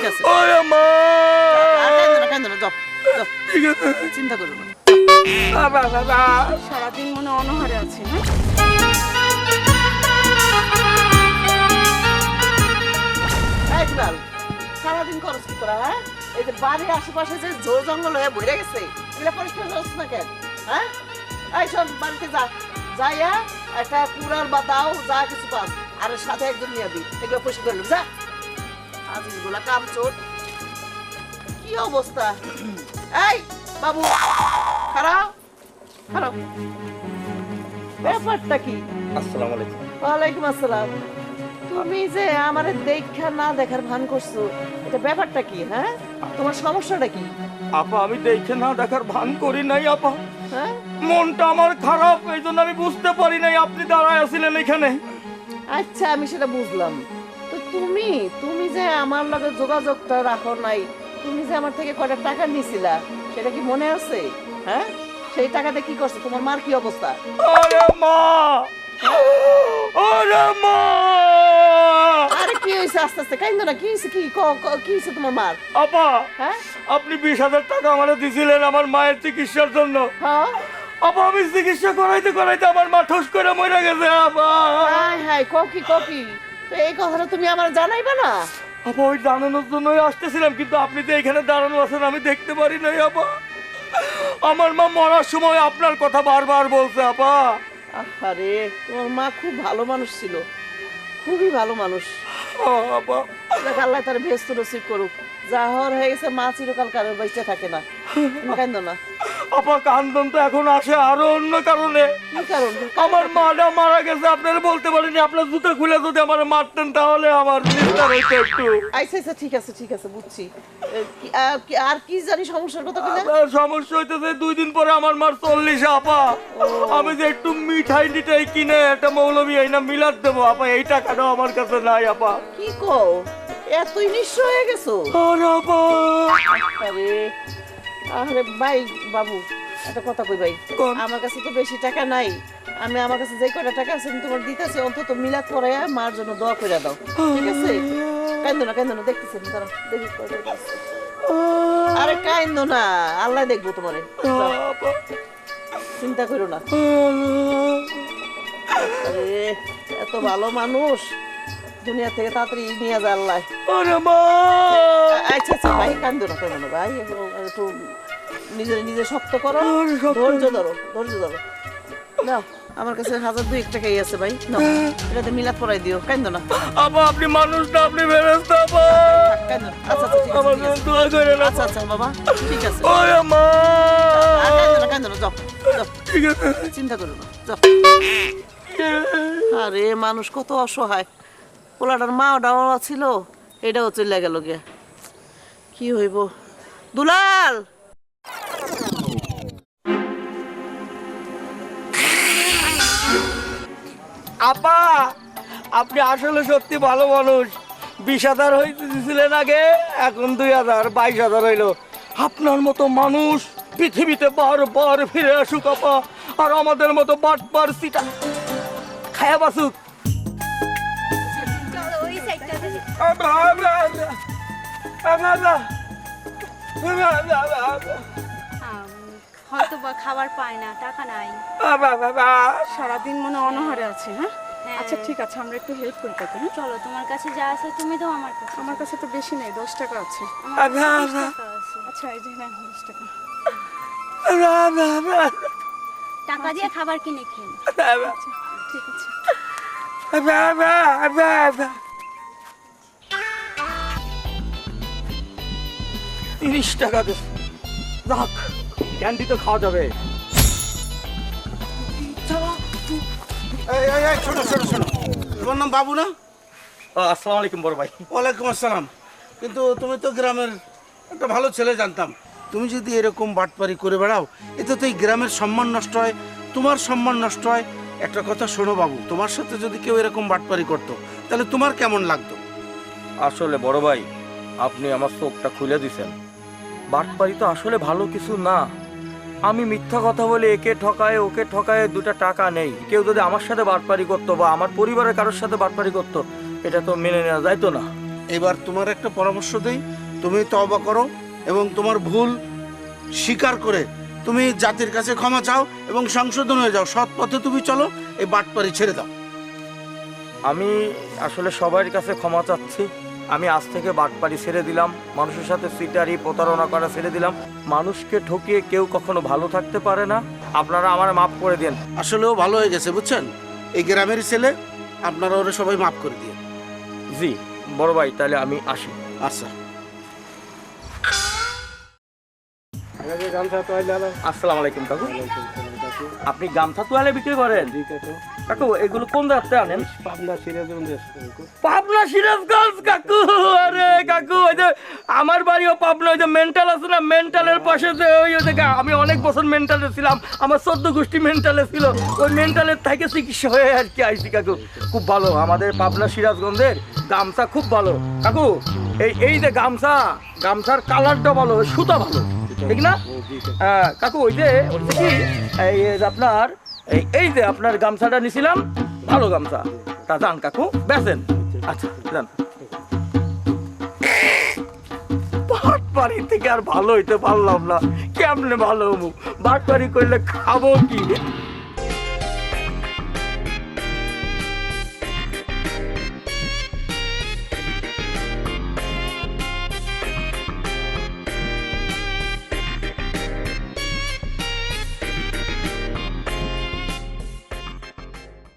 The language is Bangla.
ঠিক আছে। ওরে মা! কাঁদো না যাও ঠিক আছে। চিন্তা করো না। বাবা বাবা। সারাদিন মনে অনহারে আছে হ্যাঁ? এই সারাদিন খরচ কি তোরা হ্যাঁ? এই যে বাড়ির আশেপাশে যে ঝোড় জঙ্গল হয়ে বইরে গেছে এগুলা পরিষ্কার করছিস না কেন হ্যাঁ? এই শোন বাড়িতে যা যাইয়া একটা কুড়াল বা দাও যা কিছু পাস আর সাথে একজন নিয়ে আবি এগুলো পরিষ্কার করলাম যা। আজিজগুলা কি অবস্থা? এই বাবু খারাপ? খারাপ। ব্যাপারটা কি? আসসালামু আলাইকুম। ওয়ালাইকুম আসসালাম। তুমি যে আমার দেখা না দেখার ভান করছ এটা ব্যাপারটা কি হ্যাঁ? তোমার সমস্যাটা কি? আপা আমি দেখে না দেখার ভান করি নাই আপা। হ্যাঁ? মনটা আমার খারাপ এই জন্য আমি বুঝতে পারি নাই আপনি দাঁড়ায় আছিলেন এখানে। আচ্ছা আমি সেটা বুঝলাম। তুমি তুমি যে আমার লগে যোগাযোগটা রাখো নাই তুমি যে আমার থেকে কয়টা টাকা নিছিলা সেটা কি মনে আছে? হ্যাঁ? সেই টাকাটা কি করছ? তোমার মার কি অবস্থা? আরে মা! আরে মা! আরে কি হয়েছে আস্তে আস্তে? কাইন্দ না কি হয়েছে কি ক- ক- কি হয়েছে তোমার মার? আপা হ্যাঁ? আপনি বিশ হাজার টাকা আমারে দিছিলেন আমার মায়ের চিকিৎসার জন্য। হ্যাঁ? আপা আমি চিকিৎসা করাইতে করাইতে আমার মা ঠোস করে মরে গেছে আপা। হাই হাই ককি ককি তো এই কথাটা তুমি আমার জানাইবা না? আপা ওই জানানোর জন্যই আসতেছিলাম কিন্তু আপনি তো এখানে দাঁড়ানো আছেন আমি দেখতে পারি নাই আপা আমার মা মরার সময় আপনার কথা বারবার বলছে আপা আরে তোমার মা খুব ভালো মানুষ ছিল। খুবই ভালো মানুষ। আপা দেখ আল্লাহ তার ভেস্ত নসিব করুক। যা হওয়ার হয়ে গেছে মা চিরকাল কারোর বাইচে থাকে না। কান্দ না। আপা কান্দন তো এখন আসে আরও অন্য কারণে। আমার মাটা মারা গেছে আপনারা বলতে পারেনি আপনার জুতো খুলে যদি আমার মারতেন তাহলে আমার নিস্তার হইতো একটু। আচ্ছা আচ্ছা ঠিক আছে ঠিক আছে বুঝছি। আর কি- জানি সমস্যার কথা বলে আপনার সমস্যা হইতেছে দুই দিন পরে আমার মার চল্লিশ আপা। আমি যে একটু মিঠাই টিঠাই কিনে একটা মৌলবী এই না দেবো আপা এই টাকাটাও আমার কাছে নাই আপা। কি কো এতই নিঃস্ব হয়ে গেছো? আরে ভাই বাবু একটা কথা কই ভাই। আমার কাছে তো বেশি টাকা নাই। আমি আমার কাছে যে কয়টা টাকা আছে আমি তোমার দিতেছি অন্তত মিলাদ পড়াইয়া মার জন্য দোয়া করে দাও। ঠিক আছে? কান্দো না কান্দো না দেখতেছি আমি দেখি। আরে কান্দো না আল্লাহ দেখব তোমারে। চিন্তা করো না। আরে এত ভালো মানুষ। দুনিয়া থেকে তাড়াতাড়ি নিয়ে যা আল্লাহ। আরে মা! আচ্ছা আচ্ছা ভাই কান্দো না কান্দো না ভাই একটু- নিজে নিজে শক্ত করো। ধৈর্য ধরো ধৈর্য ধরো। না আমার কাছে হাজার দুই টাকাই আছে ভাই। না এটাতে মিলাদ পড়াই দিও কান্দো না। আপা আপনি মানুষ না আপনি থাক, কান্দো আচ্ছা আচ্ছা আমার জন্য দোয়া করে না আচ্ছা আচ্ছা বাবা ঠিক আছে। ওরে মা! কান্দো না কান্দো না যাও যাও। ঠিক আছে। চিন্তা করো না যাও। আরে মানুষ কত অসহায়। পোলাটার মা ওটাও ছিল, এটাও চলে গেল গে কি হইব? দুলাল! আপা, আপনি আসলে সত্যি ভালো মানুষ। বিশ হাজার হইতে দিছিলেন আগে, এখন দুই হাজার, বাইশ হাজার হইল। আপনার মতো মানুষ পৃথিবীতে বারবার ফিরে আসুক, আপা, আর আমাদের মতো বাটবার সিটা খায়া বাসুক আপা, আপা। আপা, আপা, আপা, আপা। হয়তো বা খাবার পায় না টাকা নাই আপা, আপা। সারাদিন মনে অনহারে আছে হ্যাঁ হ্যাঁ। আচ্ছা ঠিক আছে আমরা একটু হেল্প করি তাকে হ্যাঁ চলো তোমার কাছে যা আছে তুমি দাও আমার কাছে আমার কাছে তো বেশি নেই দশ টাকা আছে আচ্ছা, আচ্ছা। আচ্ছা এই যে নেন দশ টাকা। টাকা দিয়ে খাবার কিনে খেন আপা, ঠিক আছে তিরিশ টাকা দে। রাখ ক্যান্ডি তো খাওয়া যাবে। এই এই এই শোনো শোনো শোনো। তোমার নাম বাবু না? আসসালামু আলাইকুম বড় ভাই। ওয়ালাইকুম আসসালাম। কিন্তু তুমি তো গ্রামের একটা ভালো ছেলে জানতাম। তুমি যদি এরকম বাটপারি করে বেড়াও এতে তো এই গ্রামের সম্মান নষ্ট হয় তোমার সম্মান নষ্ট হয়। একটা কথা শোনো বাবু তোমার সাথে যদি কেউ এরকম বাটপারি করতো তাহলে তোমার কেমন লাগতো? আসলে বড় ভাই আপনি আমার চোখটা খুলে দিছেন। বাটপারি তো আসলে ভালো কিছু না। আমি মিথ্যা কথা বলে একে ঠকায় ওকে ঠকায় দুটা টাকা নেই। কেউ যদি আমার সাথে বাটপারি করতো বা আমার পরিবারের কারোর সাথে বাটপারি করতো এটা তো মেনে নেওয়া যাইতো না। এবার তোমার একটা পরামর্শ দেই। তুমি তওবা করো এবং তোমার ভুল স্বীকার করে তুমি জাতির কাছে ক্ষমা চাও এবং সংশোধন হয়ে যাও। সৎ পথে তুমি চলো এই বাটপারি ছেড়ে দাও। আমি আসলে সবার কাছে ক্ষমা চাচ্ছি। আমি আজ থেকে বাটপারি ছেড়ে দিলাম। মানুষের সাথে সিটারি প্রতারণা করা ছেড়ে দিলাম। মানুষকে ঠকিয়ে কেউ কখনো ভালো থাকতে পারে না। আপনারা আমার মাফ করে দেন। আসলেও ভালো হয়ে গেছে বুঝছেন? এই গ্রামের ছেলে আপনারা ওরা সবাই মাফ করে দিয়ে জি বড় ভাই তাহলে আমি আসি। আচ্ছা। আসসালামু আলাইকুম কাকু। আপনি গামছা তোয়ালে বিক্রি করেন? কাকু এগুলো কোন রাস্তে আনেন? পাবনা সিরাজগঞ্জ কাকু! আরে কাকু ওই যে আমার বাড়িও পাবনা ওই যে মেন্টাল আছে না? মেন্টালের পাশে যে ওই ওই জায়গা আমি অনেক বছর মেন্টালে ছিলাম আমার চোদ্দ গোষ্ঠী মেন্টালে ছিল। ওই মেন্টালের থেকে চিকিৎসা হয়ে আর কি আইসি কাকু। খুব ভালো আমাদের পাবনা সিরাজগঞ্জের গামছা খুব ভালো। কাকু এই এই যে গামছা গামছার কালারটা ভালো সুতা ভালো ঠিক না? হ্যাঁ কাকু ওই যে ওই যে কি? এই যে আপনার এই এই যে আপনার গামছাটা নিছিলাম, ভালো গামছা। তা যান কাকু, বেচেন। আচ্ছা যান। থেকে আর ভালো হইতে পারলাম না। কেমনে ভালো হব? বাটপাড়ি করলে খাব কি?